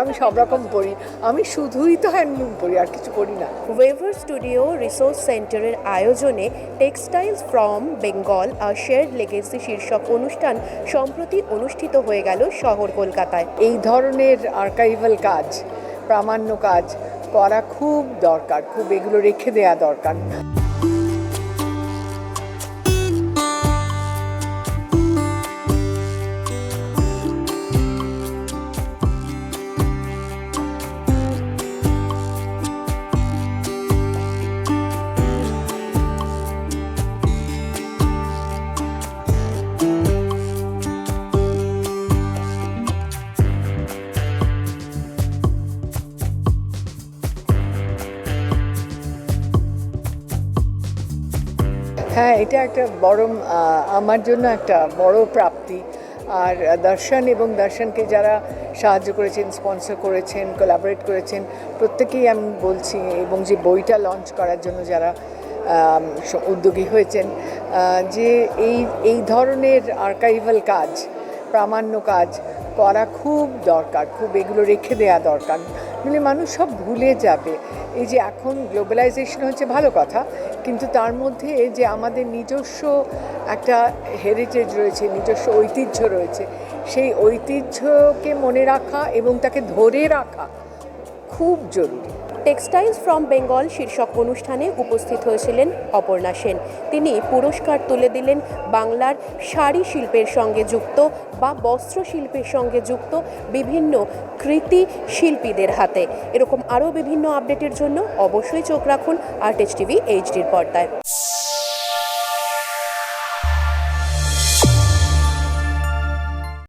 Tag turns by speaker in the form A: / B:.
A: আমি সব রকম পড়ি আমি শুধুই তো হ্যান্ডলুম পড়ি আর কিছু পড়ি না।
B: ওয়েভার স্টুডিও রিসোর্স সেন্টারের আয়োজনে textiles from Bengal a shared legacy শীর্ষক অনুষ্ঠান সম্প্রতি অনুষ্ঠিত হয়ে গেল শহর কলকাতায়।
A: এই ধরনের আর্কাইভাল কাজ প্রামাণ্য কাজ করা খুব দরকার খুব এগুলো রেখে দেয়া দরকার। হ্যাঁ এটা একটা বড় আমার জন্য একটা বড় প্রাপ্তি। আর দর্শন এবং দর্শনকে যারা সাহায্য করেছেন স্পন্সর করেছেন কোলাবরেট করেছেন, প্রত্যেকেই আমি বলছি এবং যে বইটা লঞ্চ করার জন্য যারা উদ্যোগী হয়েছেন যে এই এই ধরনের আর্কাইভাল কাজ, প্রামাণ্য কাজ করা খুব দরকার, খুব এগুলো রেখে দেয়া দরকার। নইলে মানুষ সব ভুলে যাবে। এই যে এখন গ্লোবালাইজেশন হচ্ছে ভালো কথা কিন্তু তার মধ্যে যে আমাদের নিজস্ব একটা হেরিটেজ রয়েছে, নিজস্ব ঐতিহ্য রয়েছে, সেই ঐতিহ্যকে মনে রাখা এবং তাকে ধরে রাখা খুব জরুরি।
B: টেক্সটাইলস ফ্রম বেঙ্গল শীর্ষক অনুষ্ঠানে উপস্থিত হয়েছিলেন অপর্ণা সেন। তিনি পুরস্কার তুলে দিলেন বাংলার শাড়ি শিল্পের সঙ্গে যুক্ত বা বস্ত্র শিল্পের সঙ্গে যুক্ত বিভিন্ন কৃতি শিল্পীদের হাতে। এরকম আরও বিভিন্ন আপডেটের জন্য অবশ্যই চোখ রাখুন আর্টিস্ট টিভি এইচডির পর্দায়।